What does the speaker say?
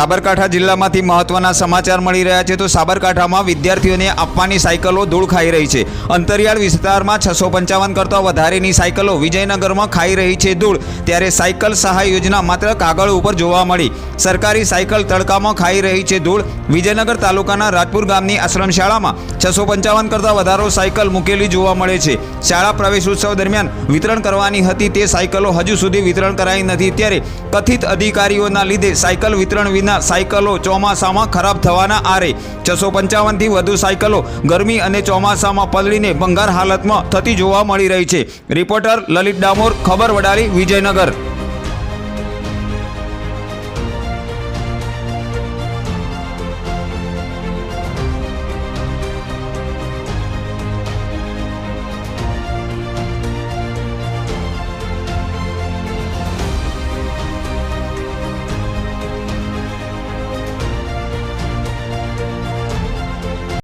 સાબરકાંઠા જિલ્લામાંથી મહત્વના સમાચાર મળી રહ્યા છે. તો સાબરકાંઠામાં વિદ્યાર્થીઓને આપવાની સાયકલો ધૂળ ખાઈ રહી છે. અંતરિયાળ વિસ્તારમાં છસો પંચાવન કરતાં વધારેની સાયકલો વિજયનગરમાં ખાઈ રહી છે ધૂળ. ત્યારે સાયકલ સહાય યોજના માત્ર કાગળ ઉપર જોવા મળી. સરકારી સાયકલ તડકામાં ખાઈ રહી છે ધૂળ. વિજયનગર તાલુકાના રાજપુર ગામની આશ્રમશાળામાં છસો પંચાવન કરતાં વધારો સાયકલ મૂકેલી જોવા મળે છે. શાળા પ્રવેશ ઉત્સવ દરમિયાન વિતરણ કરવાની હતી. તે સાયકલો હજુ સુધી વિતરણ કરાઈ નથી. ત્યારે કથિત અધિકારીઓના લીધે સાયકલ વિતરણ વિના સાયકલો ચોમાસામાં ખરાબ થવાના આરે છસો પંચાવનથી વધુ સાયકલો ગરમી અને ચોમાસામાં પલળીને ભંગાર હાલતમાં થતી જોવા મળી રહી છે. રિપોર્ટર લલિત ડામોર, ખબર વડાલી, વિજયનગર.